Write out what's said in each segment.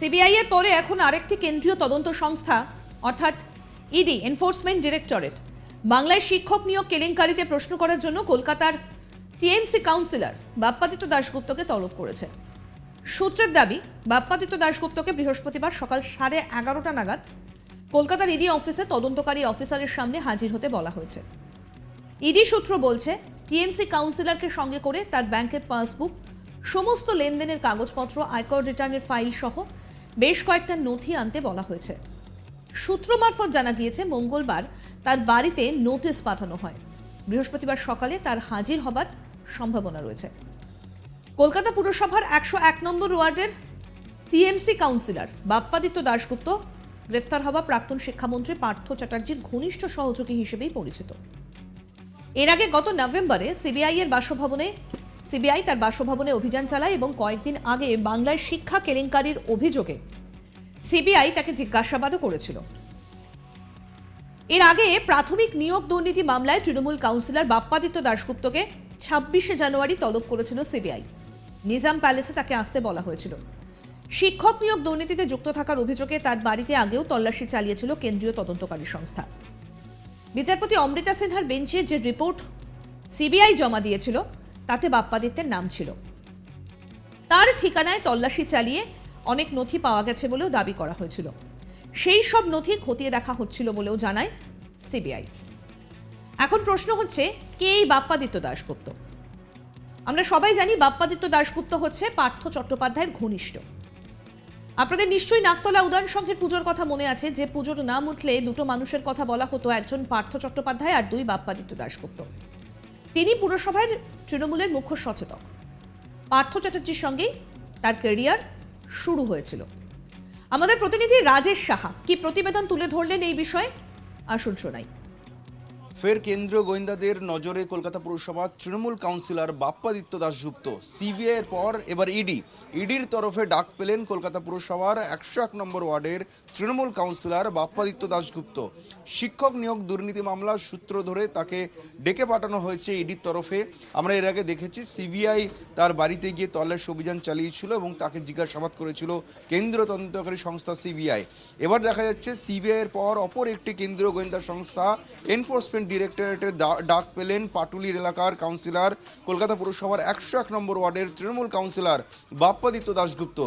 CBI এর পরে এখন আরেকটি কেন্দ্রীয় তদন্ত সংস্থা, অর্থাৎ ইডি এনফোর্সমেন্ট ডিরেক্টরেট বাংলায় শিক্ষক নিয়োগ কেলেঙ্কারিতে প্রশ্ন করার জন্য কলকাতার টিএমসি কাউন্সিলর বাপ্পাদিত্য দাশগুপ্তকে তলব করেছে। সূত্রের দাবি, বাপ্পাদিত্য দাশগুপ্তকে বৃহস্পতিবার সকাল সাড়ে এগারোটা নাগাদ কলকাতার ইডি অফিসে তদন্তকারী অফিসারের সামনে হাজির হতে বলা হয়েছে। ইডি সূত্র বলছে, টিএমসি কাউন্সিলরকে সঙ্গে করে তার ব্যাংকের পাসবুক, সমস্ত লেনদেনের কাগজপত্র, আয়কর রিটার্নের ফাইল সহ বেশ কয়েকটা নথি আনতে বলা হয়েছে। সূত্র মারফত জানা গিয়েছে, মঙ্গলবার তার বাড়িতে নোটিশ পাঠানো হয়। বৃহস্পতিবার সকালে তার হাজির হবার সম্ভাবনা রয়েছে। কলকাতা পুরসভার একশো এক নম্বর ওয়ার্ডের টিএমসি কাউন্সিলর বাপ্পাদিত্য দাশগুপ্ত গ্রেফতার হওয়া প্রাক্তন শিক্ষামন্ত্রী পার্থ চ্যাটার্জির ঘনিষ্ঠ সহযোগী হিসেবেই পরিচিত। এর আগে গত নভেম্বরে সিবিআই এর বাসভবনে সিবিআই তার বাসভবনে অভিযান চালায় এবং কয়েকদিন আগে বাংলায় শিক্ষা কেলেঙ্কারির অভিযোগে সিবিআই তাকে জিজ্ঞাসাবাদও করেছিল। এর আগে প্রাথমিক নিয়োগ দুর্নীতি মামলায় তৃণমূল কাউন্সিলর বাপ্পাদিত্য দাশগুপ্তকে ছাব্বিশে জানুয়ারি তলব করেছিল সিবিআই। নিজাম প্যালেসে তাকে আসতে বলা হয়েছিল। শিক্ষক নিয়োগ দুর্নীতিতে যুক্ত থাকার অভিযোগে তার বাড়িতে আগেও তল্লাশি চালিয়েছিল কেন্দ্রীয় তদন্তকারী সংস্থা। বিচারপতি অমৃতা সিনহার বেঞ্চে যে রিপোর্ট সিবিআই জমা দিয়েছিল তাতে বাপ্পাদিত্যের নাম ছিল। তার ঠিকানায় তল্লাশি চালিয়ে অনেক নথি পাওয়া গেছে বলেও দাবি করা হয়েছিল। সেই সব নথি খতিয়ে দেখা হচ্ছিল বলেও জানায় সিবিআই। এখন প্রশ্ন হচ্ছে, কে এই বাপ্পাদিত্য দাশগুপ্ত? আমরা সবাই জানি বাপ্পাদিত্য দাশগুপ্ত হচ্ছে পার্থ চট্টোপাধ্যায়ের ঘনিষ্ঠ। আপনাদের নিশ্চয়ই নাকতলা উদয়ন সংঘের পুজোর কথা মনে আছে, যে পুজোর নাম উঠলে দুটো মানুষের কথা বলা হতো, একজন পার্থ চট্টোপাধ্যায় আর দুই বাপ্পাদিত্য দাশগুপ্ত। তিনি পুরসভার তৃণমূলের মুখ্য সচেতক। পার্থ চ্যাটার্জির সঙ্গে তার ক্যারিয়ার শুরু হয়েছিল। আমাদের প্রতিনিধি রাজেশ সাহা, কি প্রতিবেদন তুলে ধরলেন এই বিষয়ে? আসুন শোনাই। ফের কেন্দ্রীয় গোয়েন্দাদের নজরে কলকাতা পুরসভার তৃণমূল কাউন্সিলর বাপ্পাদিত্য দাশগুপ্ত। সিবিআই এর পর এবার ইডি। ইডির তরফে ডাক পেলেন কলকাতা পুরসভার একশো এক নম্বর ওয়ার্ডের তৃণমূল কাউন্সিলর বাপ্পাদিত্য দাশগুপ্ত। শিক্ষক নিয়োগ দুর্নীতি মামলার সূত্র ধরে তাকে ডেকে পাঠানো হয়েছে ইডির তরফে। আমরা এর আগে দেখেছি, সিবিআই তার বাড়িতে গিয়ে তল্লাশি অভিযান চালিয়েছিল এবং তাকে জিজ্ঞাসাবাদ করেছিল কেন্দ্রীয় তদন্তকারী সংস্থা সিবিআই। এবার দেখা যাচ্ছে, সিবিআই এর পর অপর একটি কেন্দ্রীয় গোয়েন্দা সংস্থা এনফোর্সমেন্ট ডিরেক্টরেটের ডাক পেলেন পাটুলির এলাকার কাউন্সিলর, কলকাতা পুরসভার একশো এক নম্বর ওয়ার্ডের তৃণমূল কাউন্সিলর বাপ্পাদিত্য দাশগুপ্ত।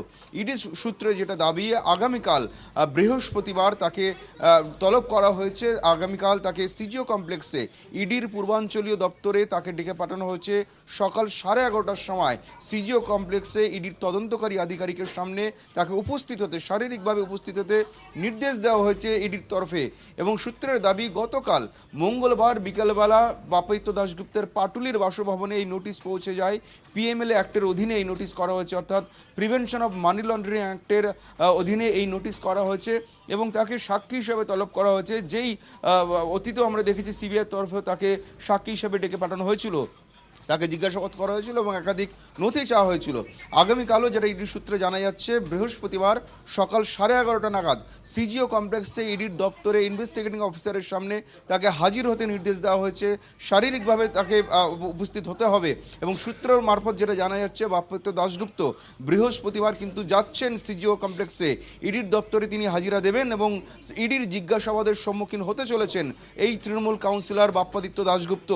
ইডি সূত্রে যেটা দাবি, আগামীকাল বৃহস্পতিবার তাকে তলব করা হয়েছে। আগামীকাল তাকে সিজিও কমপ্লেক্সে, ইডির পূর্বাঞ্চলীয় দপ্তরে তাকে ডেকে পাঠানো হয়েছে। সকাল সাড়ে এগারোটার সময় সিজিও কমপ্লেক্সে ইডির তদন্তকারী আধিকারিকের সামনে তাকে উপস্থিত হতে, শারীরিকভাবে উপস্থিত হতে নির্দেশ দেওয়া হয়েছে ইডির তরফে। এবং সূত্রের দাবি, গতকাল মঙ্গলবার বিকেলবেলা বাপাদিত্য দাশগুপ্তের পাটুলির বাসভবনে এই নোটিশ পৌঁছে যায়। পিএমএলএ অ্যাক্টের অধীনে এই নোটিশ করা হয়েছে, অর্থাৎ প্রিভেনশন অফ মানি লন্ডারিং অ্যাক্টের অধীনে এই নোটিশ করা হয়েছে এবং তাকে সাক্ষী হিসাবে তলব করা হয়েছে। যেই অতীতেও আমরা দেখেছি সিবিআই তরফেও তাকে সাক্ষী হিসাবে ডেকে পাঠানো হয়েছিল। তাকে জিজ্ঞাসাবাদ করা হয়েছিল এবং একাধিক নথি চাওয়া হয়েছিল। আগামীকালও যেটা ইডির সূত্রে জানা যাচ্ছে, বৃহস্পতিবার সকাল সাড়ে এগারোটা নাগাদ সিজিও কমপ্লেক্সে ইডির দপ্তরে ইনভেস্টিগেটিং অফিসারের সামনে তাকে হাজির হতে নির্দেশ দেওয়া হয়েছে। শারীরিকভাবে তাকে উপস্থিত হতে হবে এবং সূত্রের মারফত যেটা জানা যাচ্ছে, বাপ্পত্য দাশগুপ্ত বৃহস্পতিবার কিন্তু যাচ্ছেন সিজিও কমপ্লেক্সে। ইডির দপ্তরে তিনি হাজিরা দেবেন এবং ইডির জিজ্ঞাসাবাদের সম্মুখীন হতে চলেছেন এই তৃণমূল কাউন্সিলর বাপ্পাদিত্য দাশগুপ্ত।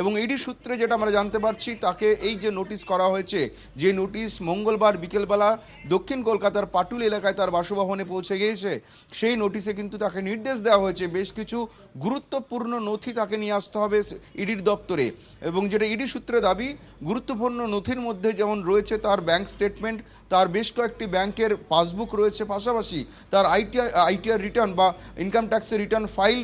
এবং ইডির সূত্রে যেটা আমরা জানতে পারছি, তাকে এই যে নোটিশ করা হয়েছে, যে নোটিশ মঙ্গলবার বিকেলবেলা দক্ষিণ কলকাতার পাটুল এলাকায় তার বাসভবনে পৌঁছে গিয়েছে, সেই নোটিশে কিন্তু তাকে নির্দেশ দেওয়া হয়েছে। বেশ কিছু গুরুত্বপূর্ণ নথি তাকে নিয়ে আসতে হবে ইডির দপ্তরে এবং যেটা ইডি সূত্রে দাবি, গুরুত্বপূর্ণ নথির মধ্যে যেমন রয়েছে তার ব্যাংক স্টেটমেন্ট তার বেশ কয়েকটি ব্যাংকের পাসবুক রয়েছে, পাশাপাশি তার আইটিআর আইটিআর রিটার্ন বা ইনকাম ট্যাক্সের রিটার্ন ফাইল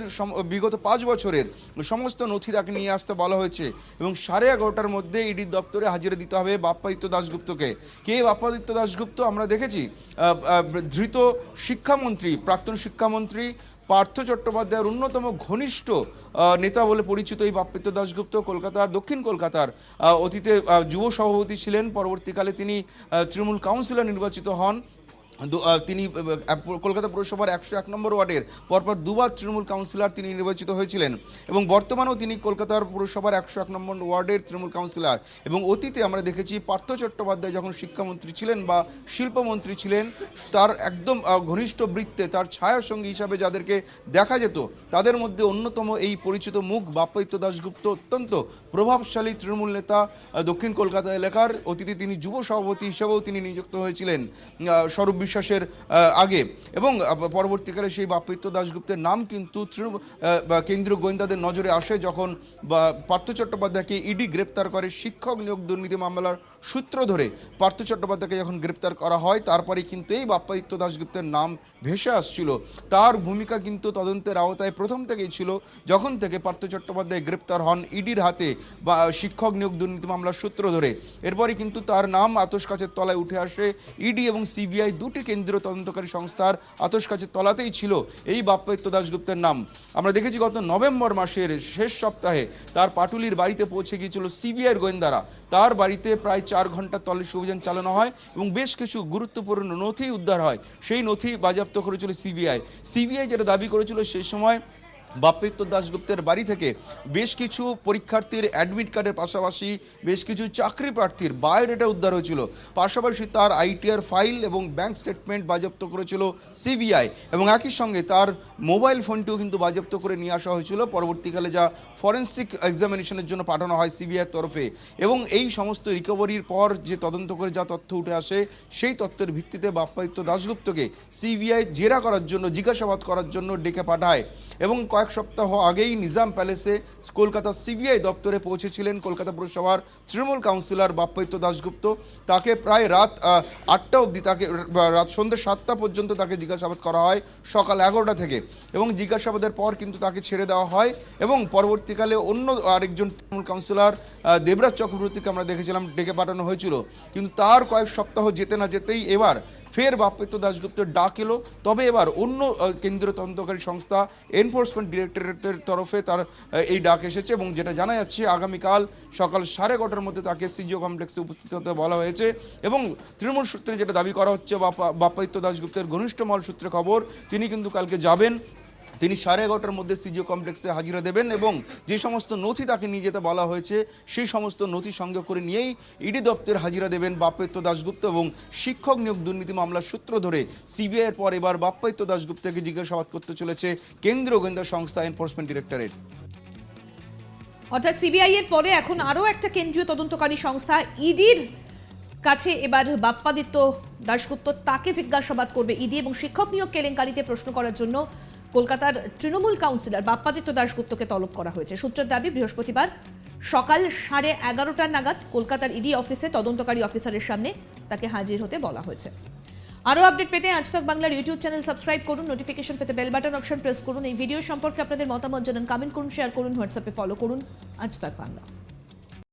বিগত পাঁচ বছরের সমস্ত নথি তাকে নিয়ে আসতে বলা হয়েছে এবং সাড়ে এগারোটার মধ্যে ইডির দপ্তরে হাজিরা দিতে হবে বাপ্পাদিত্য দাশগুপ্তকে। কে বাপ্পাদিত্য দাশগুপ্ত? আমরা দেখেছি ধৃত শিক্ষামন্ত্রী, প্রাক্তন শিক্ষামন্ত্রী পার্থ চট্টোপাধ্যায়ের অন্যতম ঘনিষ্ঠ নেতা বলে পরিচিত এই বাপ্পিত্য দাশগুপ্ত কলকাতার দক্ষিণ কলকাতার অতীতে যুব সভাপতি ছিলেন। পরবর্তীকালে তিনি তৃণমূল কাউন্সিলর নির্বাচিত হন। তিনি কলকাতা পুরসভার একশো এক নম্বর ওয়ার্ডের পরপর দুবার তৃণমূল কাউন্সিলর তিনি নির্বাচিত হয়েছিলেন এবং বর্তমানেও তিনি কলকাতার পুরসভার একশো এক নম্বর ওয়ার্ডের তৃণমূল কাউন্সিলর এবং অতীতে আমরা দেখেছি পার্থ চট্টোপাধ্যায় যখন শিক্ষামন্ত্রী ছিলেন বা শিল্পমন্ত্রী ছিলেন, তার একদম ঘনিষ্ঠ বৃত্তে, তার ছায়া সঙ্গী হিসাবে যাদেরকে দেখা যেত, তাদের মধ্যে অন্যতম এই পরিচিত মুখ বাপ্পাদিত্য দাশগুপ্ত অত্যন্ত প্রভাবশালী তৃণমূল নেতা দক্ষিণ কলকাতা এলাকার অতীতে তিনি যুব সভাপতি হিসেবেও তিনি নিযুক্ত হয়েছিলেন। স্বরূপ বিশ্বাসের আগে। এবং পরবর্তীকালে সেই বাপ্পাদিত্য দাশগুপ্তের নাম কিন্তু তৃণমূল কেন্দ্রীয় গোয়েন্দাদের নজরে আসে যখন পার্থ চট্টোপাধ্যায়কে ইডি গ্রেপ্তার করে শিক্ষক নিয়োগ দুর্নীতি মামলার সূত্র ধরে। পার্থ চট্টোপাধ্যায়কে যখন গ্রেপ্তার করা হয় তারপরে কিন্তু এই বাপ্পাদিত্য দাশগুপ্তের নাম ভেসে আসছিল। তার ভূমিকা কিন্তু তদন্তের আওতায় প্রথম থেকেই ছিল। যখন থেকে পার্থ চট্টোপাধ্যায় গ্রেপ্তার হন ইডির হাতে, বা শিক্ষক নিয়োগ দুর্নীতি মামলার সূত্র ধরে। এরপরে কিন্তু তার নাম আতস কাছের তলায় উঠে আসে। ইডি এবং সিবিআই দুটি কেন্দ্রীয় তদন্তকারী সংস্থার আতস কাছের তলাতেই ছিল এই বাপ্পাদিত্য দাশগুপ্তের নাম। আমরা দেখেছি গত নভেম্বর মাসের শেষ সপ্তাহে তার পাটুলির বাড়িতে পৌঁছে গিয়েছিল সিবিআইয়ের গোয়েন্দারা। তার বাড়িতে প্রায় চার ঘণ্টা তল্লাশি অভিযান চালানো হয় এবং বেশ কিছু গুরুত্বপূর্ণ নথি উদ্ধার হয়। সেই নথি বাজেয়াপ্ত করেছিল সিবিআই। সিবিআই যেটা দাবি করেছিল সেই সময় বাপ্পিত্য দাশগুপ্তের বাড়ি থেকে বেশ কিছু পরীক্ষার্থীর অ্যাডমিট কার্ডের পাশাপাশি বেশ কিছু চাকরি প্রার্থীর বায়োডেটা উদ্ধার হয়েছিল। পাশাপাশি তার আইটিআর ফাইল এবং ব্যাংক স্টেটমেন্ট বাজেয়াপ্ত করেছিল সিবিআই এবং একই সঙ্গে তার মোবাইল ফোনটিও কিন্তু বাজেয়াপ্ত করে নিয়ে আসা হয়েছিল। পরবর্তীকালে যা ফরেন্সিক এক্সামিনেশনের জন্য পাঠানো হয় সিবিআইয়ের তরফে এবং এই সমস্ত রিকভারির পর যে তদন্ত করে যা তথ্য উঠে আসে, সেই তথ্যের ভিত্তিতে বাপ্পাদিত্য দাশগুপ্তকে সিবিআই জেরা করার জন্য, জিজ্ঞাসাবাদ করার জন্য ডেকে পাঠায় এবং কয়েক সপ্তাহ আগেই নিজাম প্যালেসে কলকাতা সিবিআই দপ্তরে পৌঁছেছিলেন কলকাতা পুরসভার তৃণমূল কাউন্সিলর বাপ্পাদিত্য দাশগুপ্ত। তাকে প্রায় রাত আটটা অবধি তাকে রাত সন্ধ্যে সাতটা পর্যন্ত তাকে জিজ্ঞাসাবাদ করা হয় সকাল এগারোটা থেকে এবং জিজ্ঞাসাবাদের পর কিন্তু তাকে ছেড়ে দেওয়া হয় এবং পরবর্তীকালে অন্য আরেকজন তৃণমূল কাউন্সিলর দেবরাজ চক্রবর্তীকে আমরা দেখেছিলাম, ডেকে পাঠানো হয়েছিল। কিন্তু তার কয়েক সপ্তাহ যেতে না যেতেই এবার ফের বাপ্পিত্য দাশগুপ্তের ডাক এলো। তবে এবার অন্য কেন্দ্রীয় তদন্তকারী সংস্থা এনফোর্সমেন্ট ডিরেক্টরেটের তরফে তার এই ডাক এসেছে এবং যেটা জানা যাচ্ছে, আগামীকাল সকাল সাড়ে এগারোটার মধ্যে তাকে সিজিও কমপ্লেক্সে উপস্থিত হতে বলা হয়েছে এবং তৃণমূল সূত্রে যেটা দাবি করা হচ্ছে বাপ্পা বাপ্পাদিত্য দাশগুপ্তের ঘনিষ্ঠ মল সূত্রে খবর, তিনি কিন্তু কালকে যাবেন। তিনি সাড়ে এগারোটার মধ্যে সিজিও কমপ্লেক্সে হাজিরা দেবেন এবং যে সমস্ত নথি তাকে নিয়ে যেতে বলা হয়েছে, সেই সমস্ত নথি সংগ্রহ করে নিয়েই ইডি দপ্তরে হাজিরা দেবেন বাপ্পাদিত্য দাশগুপ্ত এবং শিক্ষক নিয়োগ দুর্নীতি মামলার সূত্র ধরে সিবিআইয়ের পর এবার বাপ্পাদিত্য দাশগুপ্তকে জিজ্ঞাসাবাদ করতে চলেছে কেন্দ্রীয় গোয়েন্দা সংস্থা এনফোর্সমেন্ট ডিরেক্টরেট অর্থাৎ সিবিআই এর পরে এখন আরও একটা কেন্দ্রীয় তদন্তকারী সংস্থা ইডির কাছে এবার বাপ্পাদিত্য দাশগুপ্ত তাকে জিজ্ঞাসাবাদ করবে। ইডি এবং শিক্ষক নিয়োগ কেলেঙ্কারিতে প্রশ্ন করার জন্য কলকাতার তৃণমূল কাউন্সিলর বাপ্পাদিত্য দাশগুপ্তকে তলব করা হয়েছে। সূত্রের দাবি, বৃহস্পতিবার সকাল সাড়ে এগারোটার নাগাদ কলকাতার ইডি অফিসে তদন্তকারী অফিসারের সামনে তাকে হাজির হতে বলা হয়েছে। আরও আপডেট পেতে আজ তক বাংলার ইউটিউব চ্যানেল সাবস্ক্রাইব করুন, নোটিফিকেশন পেতে বেল বাটন অপশন প্রেস করুন। এই ভিডিও সম্পর্কে আপনাদের মতামত জানান, কমেন্ট করুন, শেয়ার করুন, হোয়াটসঅ্যাপে ফলো করুন। আজ বাংলা।